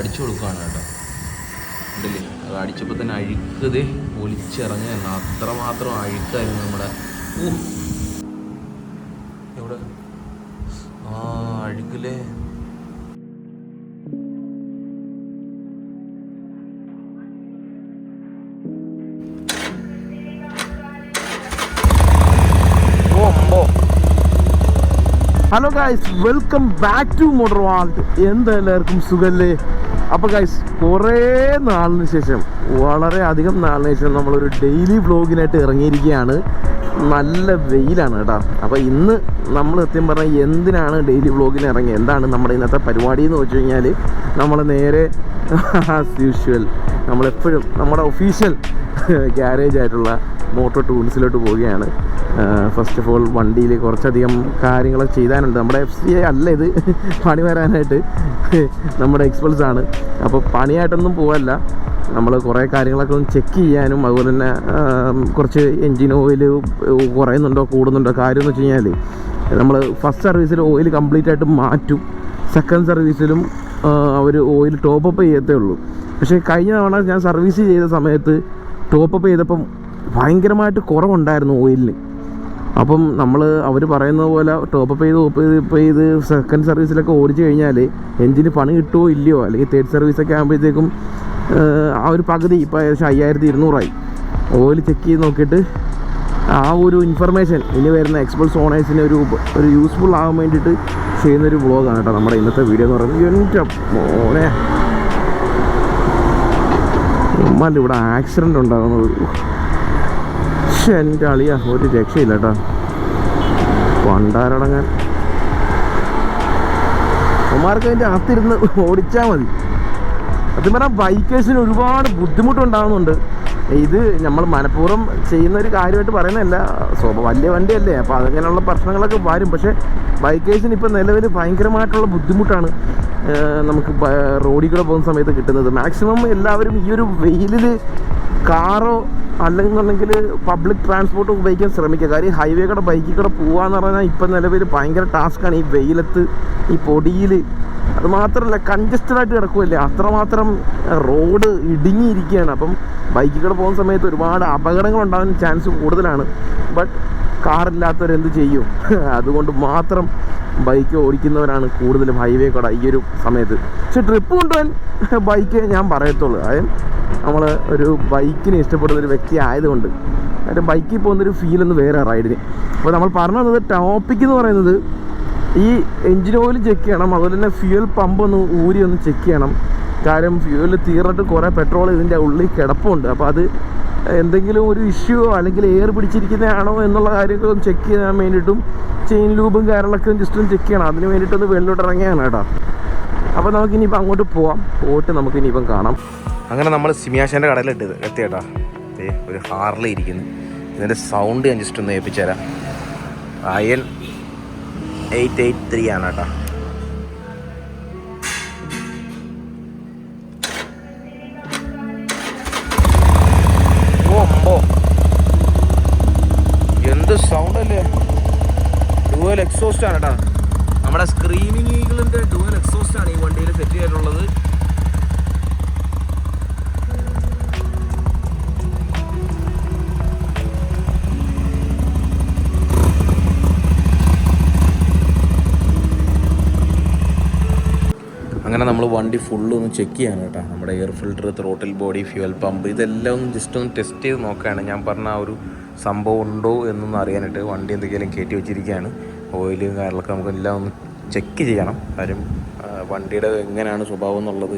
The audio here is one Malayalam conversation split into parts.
അടിച്ചു കൊടുക്കുകയാണ് കേട്ടോ. ഉണ്ടല്ലേ അത് അടിച്ചപ്പോൾ തന്നെ അഴുക്കതേ ഒലിച്ചിറങ്ങുകയാണ് അത്രമാത്രം അഴുക്കായിരുന്നു നമ്മുടെ. എവിടെ? ആ അഴുക്കില്ലേ? Hello guys welcome back to motor vault എന്താ എല്ലാവർക്കും സുഖല്ലേ? അപ്പോൾ ഗൈസ് കുറേ നാളിന് ശേഷം വളരെ അധികം നാളിന് ശേഷം നമ്മളൊരു ഡെയിലി വ്ളോഗിനായിട്ട് ഇറങ്ങിയിരിക്കുകയാണ്. നല്ല വെയിലാണ് കേട്ടോ. അപ്പോൾ ഇന്ന് നമ്മൾ സത്യം പറഞ്ഞാൽ എന്തിനാണ് ഡെയിലി വ്ളോഗിന് ഇറങ്ങിയത് എന്താണ് നമ്മുടെ ഇന്നത്തെ പരിപാടി എന്ന് വെച്ച് കഴിഞ്ഞാൽ നമ്മൾ നേരെ ആസ് യൂഷ്വൽ നമ്മളെപ്പോഴും നമ്മുടെ ഒഫീഷ്യൽ ഗ്യാരേജ് ആയിട്ടുള്ള മോട്ടോർ ടൂൾസിലോട്ട് പോവുകയാണ്. ഫസ്റ്റ് ഓഫ് ഓൾ വണ്ടിയിൽ കുറച്ചധികം കാര്യങ്ങളൊക്കെ ചെയ്താനുണ്ട്. നമ്മുടെ എഫ് സി അല്ല ഇത്. പണി വരാനായിട്ട് നമ്മുടെ എക്സ്പൾസ് ആണ്. അപ്പോൾ പണിയായിട്ടൊന്നും പോകല്ല നമ്മൾ കുറേ കാര്യങ്ങളൊക്കെ ഒന്ന് ചെക്ക് ചെയ്യാനും അതുപോലെ തന്നെ കുറച്ച് എൻജിൻ ഓയിൽ കുറയുന്നുണ്ടോ കൂടുന്നുണ്ടോ കാര്യം എന്ന് വെച്ച് കഴിഞ്ഞാൽ നമ്മൾ ഫസ്റ്റ് സർവീസിൽ ഓയിൽ കംപ്ലീറ്റ് ആയിട്ട് മാറ്റും. സെക്കൻഡ് സർവീസിലും അവർ ഓയിൽ ടോപ്പ് അപ്പ് ചെയ്യത്തേ ഉള്ളൂ. പക്ഷേ കഴിഞ്ഞ തവണ ഞാൻ സർവീസ് ചെയ്ത സമയത്ത് ടോപ്പ് അപ്പ് ചെയ്തപ്പം ഭയങ്കരമായിട്ട് കുറവുണ്ടായിരുന്നു ഓയിലിന് അപ്പം നമ്മൾ അവർ പറയുന്ന പോലെ ടോപ്പ് അപ്പ് ചെയ്ത് ഓപ്പ് ചെയ്ത് ഇപ്പോൾ ചെയ്ത് സെക്കൻഡ് സർവീസിലൊക്കെ ഓടിച്ചു കഴിഞ്ഞാൽ എഞ്ചിന് പണി കിട്ടുമോ ഇല്ലയോ? അല്ലെങ്കിൽ തേർഡ് സർവീസൊക്കെ ആകുമ്പോഴത്തേക്കും ആ ഒരു പകുതി ഇപ്പോൾ ഏകദേശം അയ്യായിരത്തി ഇരുന്നൂറായി. ഓയിൽ ചെക്ക് ചെയ്ത് നോക്കിയിട്ട് ആ ഒരു ഇൻഫർമേഷൻ ഇനി വരുന്ന എക്സ്പൾസ് ഓണേഴ്സിന് ഒരു ഒരു യൂസ്ഫുൾ ആകാൻ വേണ്ടിയിട്ട് ചെയ്യുന്നൊരു വ്ളോഗാണ് കേട്ടോ നമ്മുടെ ഇന്നത്തെ വീഡിയോ എന്ന് പറയുന്നത്. എന്റെ മോനെ. ഉമ്മാന്റെ ഇവിടെ ആക്സിഡന്റ് ഉണ്ടാകുന്നത്. എന്റെ അളിയ ഒരു രക്ഷയില്ല കേട്ടോ പണ്ടാരടങ്ങാൻ ഉമ്മാർക്ക് അതിന്റെ അകത്തിരുന്ന് ഓടിച്ചാൽ മതി. സത്യം പറഞ്ഞാൽ ബൈക്കേഴ്സിന് ഒരുപാട് ബുദ്ധിമുട്ടുണ്ടാകുന്നുണ്ട് ഇത് നമ്മൾ മനഃപൂർവം ചെയ്യുന്ന ഒരു കാര്യമായിട്ട് പറയുന്നതല്ല സ്വഭാവം വലിയ വണ്ടിയല്ലേ അപ്പോൾ അതങ്ങനെയുള്ള പ്രശ്നങ്ങളൊക്കെ വരും. പക്ഷേ ബൈക്കേഴ്സിന് ഇപ്പോൾ നിലവിൽ ഭയങ്കരമായിട്ടുള്ള ബുദ്ധിമുട്ടാണ് നമുക്ക് റോഡിൽ കൂടെ പോകുന്ന സമയത്ത് കിട്ടുന്നത്. മാക്സിമം എല്ലാവരും ഈ ഒരു വെയിലിൽ കാറോ അല്ലെന്നുണ്ടെങ്കിൽ പബ്ലിക് ട്രാൻസ്പോർട്ട് ഉപയോഗിക്കാൻ ശ്രമിക്കുക. കാര്യം ഹൈവേ കൂടെ ബൈക്കിൽ കൂടെ പോകാന്ന് പറഞ്ഞാൽ ഇപ്പം നിലവിൽ ഭയങ്കര ടാസ്ക്കാണ് ഈ വെയിലത്ത് ഈ പൊടിയിൽ അത് മാത്രമല്ല കൺജസ്റ്റഡ് ആയിട്ട് കിടക്കുമല്ലേ അത്രമാത്രം റോഡ് ഇടുങ്ങിയിരിക്കുകയാണ്. അപ്പം ബൈക്കിൽ കൂടെ പോകുന്ന സമയത്ത് ഒരുപാട് അപകടങ്ങൾ ഉണ്ടാകാൻ ചാൻസ് കൂടുതലാണ്. ബട്ട് കാറില്ലാത്തവരെന്ത് ചെയ്യും? അതുകൊണ്ട് മാത്രം ബൈക്ക് ഓടിക്കുന്നവരാണ് കൂടുതലും ഹൈവേ കട ഈ ഒരു സമയത്ത്. പക്ഷെ ട്രിപ്പ് കൊണ്ടുപോകാൻ ബൈക്ക് ഞാൻ പറയത്തുള്ളൂ. അതായത് നമ്മൾ ഒരു ബൈക്കിനെ ഇഷ്ടപ്പെടുന്ന ഒരു വ്യക്തി ആയതുകൊണ്ട് അതിന്റെ ബൈക്കിൽ പോകുന്നൊരു ഫീൽ ഒന്ന് വേറെ റൈഡിന് അപ്പോൾ നമ്മൾ പറഞ്ഞു വന്നത് ടോപ്പിക് എന്ന് പറയുന്നത് ഈ എൻജിൻ ഓയിൽ ചെക്ക് ചെയ്യണം അതുപോലെ തന്നെ ഫ്യൂൽ പമ്പ് ഒന്ന് ഊരി ഒന്ന് ചെക്ക് ചെയ്യണം. കാര്യം ഫ്യൂവൽ തീർന്നിട്ട് കുറേ പെട്രോൾ ഇതിന്റെ ഉള്ളിൽ കിടപ്പുണ്ട്. അപ്പോൾ അത് എന്തെങ്കിലും ഒരു ഇഷ്യൂ അല്ലെങ്കിൽ എയർ പിടിച്ചിരിക്കുന്നതാണോ എന്നുള്ള കാര്യങ്ങളും ചെക്ക് ചെയ്യാൻ വേണ്ടിയിട്ടും ചെയിൻ ലൂബും കാര്യങ്ങളൊക്കെ ജസ്റ്റ് ഒന്ന് ചെക്ക് ചെയ്യണം. അതിന് വേണ്ടിയിട്ടൊന്ന് വെള്ളിലോട്ട് ഇറങ്ങിയാണ് കേട്ടോ. അപ്പോൾ നമുക്ക് ഇനിയിപ്പോൾ അങ്ങോട്ട് പോവാം. പോയിട്ട് നമുക്ക് ഇനിയിപ്പം കാണാം. അങ്ങനെ നമ്മൾ സിമിയാശേന്റെ കടയിലിട്ട് എത്തിയേട്ടാ ദേ ഒരു ഹാറിൽ ഇരിക്കുന്നു. ഇതിന്റെ സൗണ്ട് ഞാൻ ജസ്റ്റ് ഒന്ന് ഏൽപ്പിച്ചു തരാം അയൻ എയ്റ്റ് എയ്റ്റ് ത്രീ ആണ് കേട്ടോ. എക്സോസ്റ്റ് ആണ് കേട്ടോ. നമ്മുടെ സ്ക്രീനിങ് ഈഗിളിന്റെ ഡുവൽ എക്സോസ്റ്റ് ആണ് ഈ വണ്ടിയിൽ സെറ്റ് ചെയ്തിട്ടുള്ളത്. അങ്ങനെ നമ്മൾ വണ്ടി ഫുള്ള് ഒന്ന് ചെക്ക് ചെയ്യാണ് കേട്ടോ. നമ്മുടെ air filter throttle body fuel pump ഇതെല്ലാം ജസ്റ്റ് ഒന്ന് ടെസ്റ്റ് ചെയ്ത് നോക്കുകയാണ്. ഞാൻ പറഞ്ഞ ആ ഒരു സംഭവം ഉണ്ടോ എന്നൊന്നും അറിയാനായിട്ട് വണ്ടി എന്തെങ്കിലും കയറ്റി വെച്ചിരിക്കുകയാണ്. ഓയിലും കാര്യങ്ങളൊക്കെ നമുക്ക് എല്ലാം ഒന്ന് ചെക്ക് ചെയ്യണം. കാര്യം വണ്ടിയുടെ എങ്ങനെയാണ് സ്വഭാവം എന്നുള്ളത്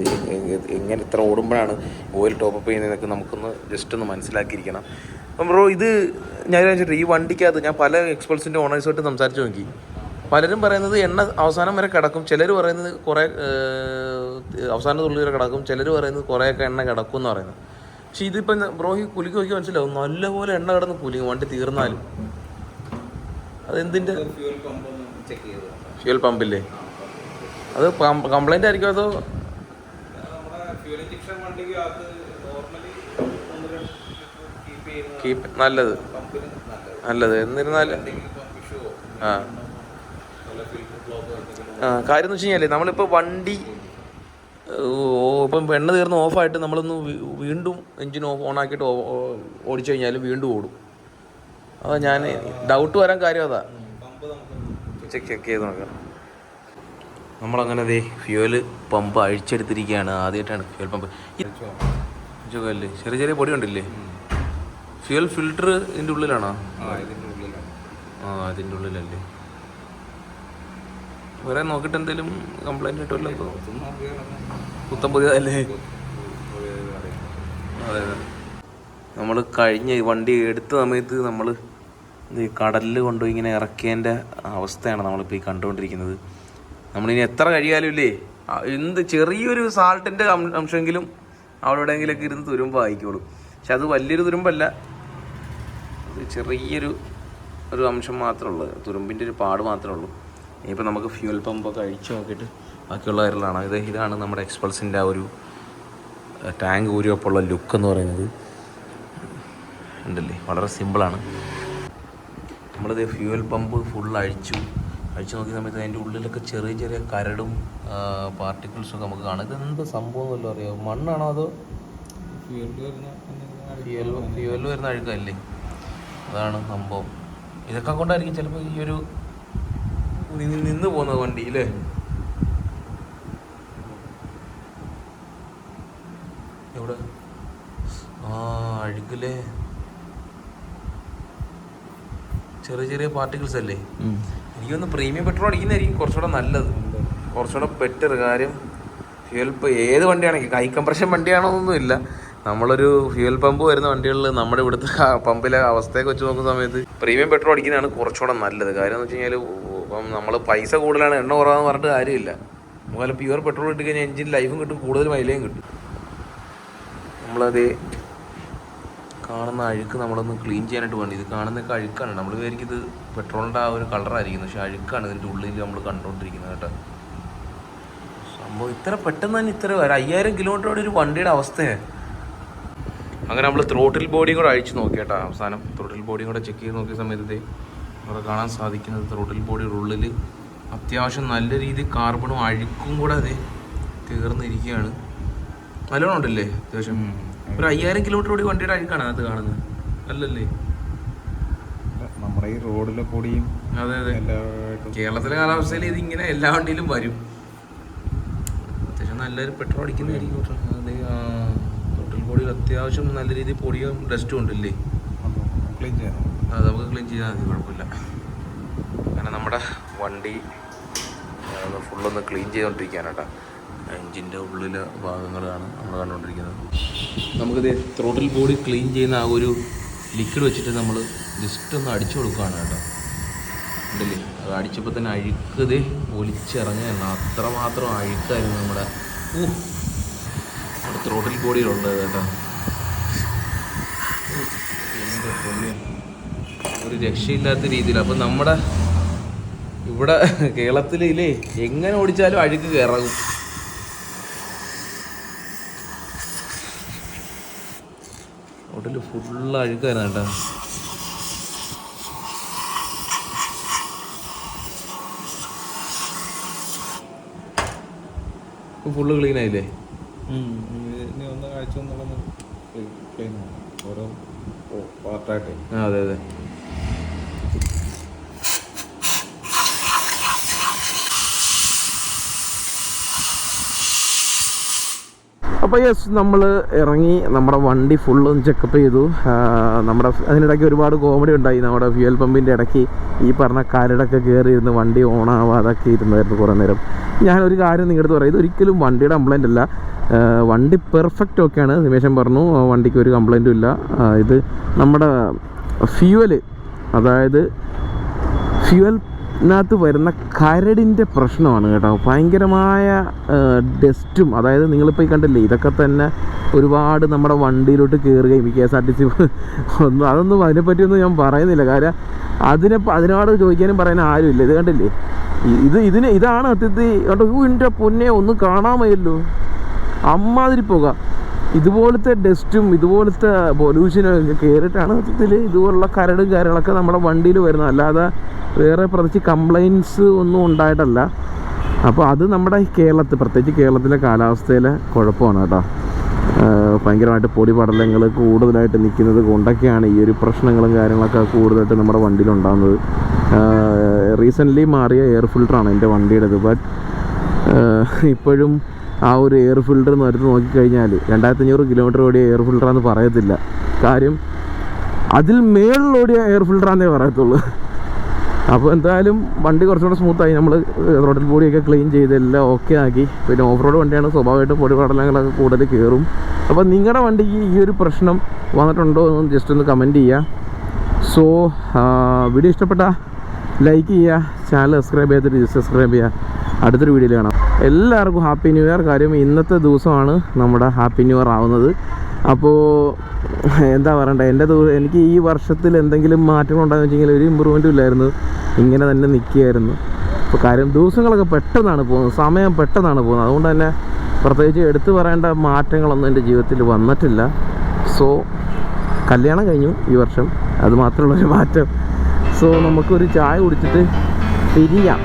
എങ്ങനെ ഇത്ര ഓടുമ്പോഴാണ് ഓയിൽ ടോപ്പപ്പ് ചെയ്യുന്നതൊക്കെ നമുക്കൊന്ന് ജസ്റ്റ് ഒന്ന് മനസ്സിലാക്കിയിരിക്കണം. അപ്പം ബ്രോ ഇത് ഞാൻ വിചാരിച്ചിട്ട് ഈ വണ്ടിക്കകത്ത് ഞാൻ പല എക്സ്പൾസിന്റെ ഓണേഴ്സുമായിട്ട് സംസാരിച്ച് നോക്കി. പലരും പറയുന്നത് എണ്ണ അവസാനം വരെ കിടക്കും. ചിലർ പറയുന്നത് കുറേ അവസാന തുള്ളി വരെ കിടക്കും. ചിലർ പറയുന്നത് കുറേയൊക്കെ എണ്ണ കിടക്കും എന്ന് പറയുന്നത്. പക്ഷെ ഇതിപ്പം ഈ കുലുക്കി നോക്കി മനസ്സിലാവും. നല്ലപോലെ എണ്ണ കിടന്ന് കുലിക്കും വണ്ടി തീർന്നാലും. അതെന്തിന്റെ ഫ്യൂൽ പമ്പില്ലേ അത് കംപ്ലൈന്റ് ആയിരിക്കും അതോ? കീപ്പ് നല്ലത്. നല്ലത്. എന്നിരുന്നാലും ആ. ആ കാര്യം എന്ന് വെച്ച് കഴിഞ്ഞാൽ നമ്മളിപ്പോൾ വണ്ടി ഇപ്പം എണ്ണ തീർന്ന് ഓഫായിട്ട് നമ്മളൊന്ന് വീണ്ടും എഞ്ചിൻ ഓഫ് ഓണാക്കിയിട്ട് ഓടിച്ചു കഴിഞ്ഞാൽ വീണ്ടും ഓടും. അതാ ഞാൻ ഡൗട്ട് വരാൻ കാര്യം അതാ. ചെക്ക് ചെക്ക് ചെയ്ത് നോക്കാം. നമ്മളങ്ങനെ ദേ ഫ്യൂവൽ പമ്പ് അഴിച്ചെടുത്തിരിക്കുകയാണ്. ആദ്യമായിട്ടാണ് ഫ്യൂവൽ പമ്പ് അല്ലേ ചെറിയ ചെറിയ പൊടി ഉണ്ടല്ലേ ഫ്യൂവൽ ഫിൽട്ടർ ഇതിന്റെ ഉള്ളിലാണോ? ആ അതിന്റെ ഉള്ളിലല്ലേ? വേറെ നോക്കിയിട്ട് എന്തെങ്കിലും കംപ്ലൈന്റ് കിട്ടുമല്ലോ പുത്തം പുതിയതല്ലേ? അതെ അതെ. നമ്മൾ കഴിഞ്ഞ വണ്ടി എടുത്ത സമയത്ത് നമ്മൾ ഈ കടലിൽ കൊണ്ടുപോയി ഇങ്ങനെ ഇറക്കിയതിന്റെ അവസ്ഥയാണ് നമ്മളിപ്പോൾ ഈ കണ്ടുകൊണ്ടിരിക്കുന്നത്. നമ്മളിനി എത്ര കഴിയാലും ഇല്ലേ? എന്ത് ചെറിയൊരു സാൾട്ടിന്റെ അംശമെങ്കിലും അവിടെ എവിടെയെങ്കിലൊക്കെ ഇരുന്ന് തുരുമ്പ് ആയിക്കോളൂ പക്ഷെ അത് വലിയൊരു തുരുമ്പല്ല. ചെറിയൊരു ഒരു അംശം മാത്രമേ ഉള്ളൂ. തുരുമ്പിന്റെ ഒരു പാട് മാത്രമേ ഉള്ളൂ. ഇനിയിപ്പോൾ നമുക്ക് ഫ്യൂൽ പമ്പൊക്കെ അഴിച്ചു നോക്കിയിട്ട് ബാക്കിയുള്ള കാര്യങ്ങളാണ്. ഇത് ഇതാണ് നമ്മുടെ എക്സ്പൾസിന്റെ ആ ഒരു ടാങ്ക് ഊരിയപ്പോൾ ഉള്ള ലുക്ക് എന്ന് പറയുന്നത്. ഉണ്ടല്ലേ? വളരെ സിമ്പിളാണ്. നമ്മളിത് ഫ്യൂവൽ പമ്പ് ഫുൾ അഴിച്ചു. അഴിച്ചു നോക്കിയ സമയത്ത് അതിന്റെ ഉള്ളിലൊക്കെ ചെറിയ ചെറിയ കരടും പാർട്ടിക്കിൾസും ഒക്കെ നമുക്ക് കാണാം. ഇതെന്ത് സംഭവം എന്നല്ലോ അറിയാമോ മണ്ണാണോ അതോ? ഫ്യൂവൽ ഫ്യൂവൽ വരുന്ന അഴുക്കല്ലേ? അതാണ് സംഭവം. ഇതൊക്കെ കൊണ്ടായിരിക്കും ചിലപ്പോൾ ഈ ഒരു നിന്ന് പോകുന്നത് വണ്ടി അല്ലേ എവിടെ? ആ അഴുക്കല്ലേ? ചെറിയ ചെറിയ പാർട്ടിക്കിൾസ് അല്ലേ? എനിക്കൊന്ന് പ്രീമിയം പെട്രോൾ അടിക്കുന്നതായിരിക്കും കുറച്ചുകൂടെ നല്ലത്. കുറച്ചുകൂടെ ബെറ്റർ കാര്യം. ഫ്യൂൽ പമ്പ് ഏത് വണ്ടിയാണെങ്കിലും ഹൈ കംപ്രഷൻ വണ്ടിയാണോന്നൊന്നും ഇല്ല. നമ്മളൊരു ഫ്യൂൽ പമ്പ് വരുന്ന വണ്ടികളിൽ നമ്മുടെ ഇവിടുത്തെ പമ്പിലെ അവസ്ഥയൊക്കെ വെച്ച് നോക്കുന്ന സമയത്ത് പ്രീമിയം പെട്രോൾ അടിക്കുന്നതാണ് കുറച്ചുകൂടെ നല്ലത്. കാര്യം എന്ന് വെച്ച് കഴിഞ്ഞാൽ ഇപ്പം നമ്മൾ പൈസ കൂടുതലാണ് എണ്ണ കുറവാന്ന് പറഞ്ഞിട്ട് കാര്യമില്ല. നമുക്ക് പ്യുവർ പെട്രോൾ ഇട്ട് കഴിഞ്ഞാൽ എഞ്ചിൻ ലൈഫും കിട്ടും കൂടുതൽ മൈലേജും കിട്ടും. നമ്മളത് കാണുന്ന അഴുക്ക് നമ്മളൊന്ന് ക്ലീൻ ചെയ്യാനായിട്ട് വേണ്ടി. ഇത് കാണുന്നൊക്കെ അഴുക്കാണ്. നമ്മൾ വിചാരിക്കും ഇത് പെട്രോളിന്റെ ആ ഒരു കളറായിരിക്കും പക്ഷേ അഴുക്കാണ്. ഇതിന്റെ ഉള്ളിൽ നമ്മൾ കണ്ടുകൊണ്ടിരിക്കുന്നത് കേട്ടോ. സംഭവം ഇത്ര പെട്ടെന്ന് തന്നെ ഇത്ര ഒരു അയ്യായിരം കിലോമീറ്ററോടെ ഒരു വണ്ടിയുടെ അവസ്ഥയാണ് അങ്ങനെ നമ്മൾ ത്രോട്ടിൽ ബോഡിയും കൂടെ അഴിച്ചു നോക്കി കേട്ടോ അവസാനം. ത്രോട്ടിൽ ബോഡിയും കൂടെ ചെക്ക് ചെയ്ത് നോക്കിയ സമയത്ത് അവിടെ കാണാൻ സാധിക്കുന്നത് ത്രോട്ടിൽ ബോഡിയുടെ ഉള്ളിൽ അത്യാവശ്യം നല്ല രീതിയിൽ കാർബണും അഴുക്കും കൂടെ അത് തീർന്നിരിക്കുകയാണ്. നല്ലോണം ഉണ്ടല്ലേ? അത്യാവശ്യം. ഒരു അയ്യായിരം കിലോമീറ്റർ കൂടി വണ്ടിയുടെ അഴുക്കാണ് അത് കാണുന്നത്. അല്ലല്ലേ? നമ്മുടെ ഈ റോഡിലെ കൂടിയും അതെ അതെ. കേരളത്തിലെ കാലാവസ്ഥയിൽ ഇത് ഇങ്ങനെ എല്ലാ വണ്ടിയിലും വരും. അത്യാവശ്യം നല്ലൊരു പെട്രോൾ അടിക്കുന്നതായിരിക്കും തൊട്ടിൽ ബോഡിയിൽ അത്യാവശ്യം നല്ല രീതിയിൽ പൊടിയും ഡസ്റ്റും ഉണ്ടല്ലേ ക്ലീൻ അത് നമുക്ക് ക്ലീൻ ചെയ്താൽ മതി കുഴപ്പമില്ല. അങ്ങനെ നമ്മുടെ വണ്ടി ഫുള്ളൊന്ന് ക്ലീൻ ചെയ്തുകൊണ്ടിരിക്കുകയാണ് കേട്ടോ. എഞ്ചിന്റെ ഉള്ളിലെ ഭാഗങ്ങളാണ് നമ്മൾ കണ്ടുകൊണ്ടിരിക്കുന്നത്. നമുക്കിത് ത്രോട്ടിൽ ബോഡി ക്ലീൻ ചെയ്യുന്ന ആ ഒരു ലിക്വിഡ് വെച്ചിട്ട് നമ്മൾ ജസ്റ്റ് ഒന്ന് അടിച്ചു കൊടുക്കുകയാണ് കേട്ടോ. ഉണ്ടല്ലേ? അത് അടിച്ചപ്പോൾ തന്നെ അഴുക്കത് എന്ന അത്രമാത്രം അഴുക്കായിരുന്നു നമ്മുടെ നമ്മുടെ ത്രോട്ടിൽ ബോഡിയിലുള്ളത് കേട്ടോ. ഒരു രക്ഷയില്ലാത്ത രീതിയിൽ. അപ്പം നമ്മുടെ ഇവിടെ കേരളത്തിൽ ഇല്ലേ എങ്ങനെ ഓടിച്ചാലും അഴുക്ക് ഇറങ്ങും റോഡിൽ ഫുള്ള് അഴുക്കായിരുന്നു കേട്ടോ. ഫുള്ള് ക്ലീൻ ആയില്ലേ? അതെ ഒന്ന് ആഴ്ച ഒന്നുള്ളത് ക്ലീൻ ആണ് ഓരോ പാർട്ടായിട്ട് ആ അതെ അതെ അപ്പോൾ യെസ് നമ്മൾ ഇറങ്ങി നമ്മുടെ വണ്ടി ഫുള്ള് ഒന്ന് ചെക്കപ്പ് ചെയ്തു. നമ്മുടെ അതിനിടയ്ക്ക് ഒരുപാട് കോമഡി ഉണ്ടായി. നമ്മുടെ ഫ്യൂൽ പമ്പിന്റെ ഇടയ്ക്ക് ഈ പറഞ്ഞ കരടൊക്കെ കയറിയിരുന്ന് വണ്ടി ഓണാവാതൊക്കെ ഇരുന്നായിരുന്നു കുറേ നേരം. ഞാനൊരു കാര്യം നിങ്ങളുടെ അടുത്ത് പറയാം. ഇതൊരിക്കലും വണ്ടിയുടെ കംപ്ലൈന്റ് അല്ല. വണ്ടി പെർഫെക്റ്റ് ഒക്കെയാണ് നിമേഷം പറഞ്ഞു വണ്ടിക്ക് ഒരു കംപ്ലൈന്റും ഇല്ല. ഇത് നമ്മുടെ ഫ്യൂവൽ അതായത് ഫ്യൂവലിനകത്ത് വരുന്ന കരടിന്റെ പ്രശ്നമാണ് കേട്ടോ. ഭയങ്കരമായ ഡസ്റ്റും അതായത് നിങ്ങളിപ്പോൾ ഈ കണ്ടില്ലേ ഇതൊക്കെ തന്നെ ഒരുപാട് നമ്മുടെ വണ്ടിയിലോട്ട് കയറുകയും K S R T C ഒന്നും അതൊന്നും അതിനെപ്പറ്റിയൊന്നും ഞാൻ പറയുന്നില്ല. കാര്യം അതിനെ അതിനോട് ചോദിക്കാനും പറയാനും ആരുമില്ല. ഇത് കണ്ടില്ലേ? ഇത് ഇതിന് ഇതാണ് അത്യത്തി കണ്ടോ? എന്റെ പൊന്നെ ഒന്നും കാണാമയല്ലോ. അമ്മാതിരി പുക. ഇതുപോലത്തെ ഡസ്റ്റും ഇതുപോലത്തെ പൊല്യൂഷനും ഒക്കെ കയറിയിട്ടാണ് സത്യത്തിൽ ഇതുപോലുള്ള കരടും കാര്യങ്ങളൊക്കെ നമ്മുടെ വണ്ടിയിൽ വരുന്നത്. അല്ലാതെ വേറെ പ്രത്യേകിച്ച് കംപ്ലൈൻസ് ഒന്നും ഉണ്ടായിട്ടല്ല. അപ്പോൾ അത് നമ്മുടെ കേരളത്തിൽ പ്രത്യേകിച്ച് കേരളത്തിലെ കാലാവസ്ഥയിലെ കുഴപ്പമാണ് കേട്ടോ. ഭയങ്കരമായിട്ട് പൊടി പടലങ്ങൾ കൂടുതലായിട്ട് നിൽക്കുന്നത് കൊണ്ടൊക്കെയാണ് ഈ ഒരു പ്രശ്നങ്ങളും കാര്യങ്ങളൊക്കെ കൂടുതലായിട്ട് നമ്മുടെ വണ്ടിയിൽ ഉണ്ടാകുന്നത്. റീസെന്റ്ലി മാറിയ എയർ ഫിൽറ്ററാണ് എന്റെ വണ്ടിയുടേത് ബട്ട് ഇപ്പോഴും ആ ഒരു എയർ ഫിൽറ്റർ എന്ന് എടുത്ത് നോക്കിക്കഴിഞ്ഞാൽ രണ്ടായിരത്തി അഞ്ഞൂറ് കിലോമീറ്റർ ഓടിയ എയർ ഫിൽറ്ററാന്ന് പറയത്തില്ല. കാര്യം അതിൽ മേളിലോടിയ എയർ ഫിൽറ്ററാന്നേ പറയത്തുള്ളൂ. അപ്പോൾ എന്തായാലും വണ്ടി കുറച്ചുകൂടെ സ്മൂത്തായി നമ്മൾ റോഡിൽ ബോഡിയൊക്കെ ക്ലീൻ ചെയ്ത് എല്ലാം ഓക്കെ ആക്കി. പിന്നെ ഓഫ് റോഡ് വണ്ടിയാണ്. സ്വാഭാവികമായിട്ടും പൊടി പടലങ്ങളൊക്കെ കൂടുതൽ കയറും അപ്പോൾ നിങ്ങളുടെ വണ്ടിക്ക് ഈ ഒരു പ്രശ്നം വന്നിട്ടുണ്ടോ എന്ന് ജസ്റ്റ് ഒന്ന് കമന്റ് ചെയ്യുക സോ വീഡിയോ ഇഷ്ടപ്പെട്ട ലൈക്ക് ചെയ്യുക ചാനൽ സബ്സ്ക്രൈബ് ചെയ്തിട്ട് സബ്സ്ക്രൈബ് ചെയ്യുക അടുത്തൊരു വീഡിയോയിൽ കാണാം. എല്ലാവർക്കും ഹാപ്പി ന്യൂ ഇയർ കാര്യം ഇന്നത്തെ ദിവസമാണ് നമ്മുടെ ഹാപ്പി ന്യൂ ഇയർ ആവുന്നത്. അപ്പോൾ എന്താ പറയണ്ടേ? എന്റെ എനിക്ക് ഈ വർഷത്തിൽ എന്തെങ്കിലും മാറ്റങ്ങൾ ഉണ്ടാകുന്ന വെച്ചെങ്കിൽ ഒരു ഇമ്പ്രൂവ്മെന്റും ഇല്ലായിരുന്നു. ഇങ്ങനെ തന്നെ നിൽക്കുകയായിരുന്നു. അപ്പോൾ കാര്യം ദിവസങ്ങളൊക്കെ പെട്ടെന്നാണ് പോകുന്നത്. സമയം പെട്ടെന്നാണ് പോകുന്നത്. അതുകൊണ്ട് തന്നെ പ്രത്യേകിച്ച് എടുത്തു പറയേണ്ട മാറ്റങ്ങളൊന്നും എന്റെ ജീവിതത്തിൽ വന്നിട്ടില്ല. സോ കല്യാണം കഴിഞ്ഞു ഈ വർഷം. അത് മാത്രമുള്ളൊരു മാറ്റം. സോ നമുക്കൊരു ചായ കുടിച്ചിട്ട് പിരിയാം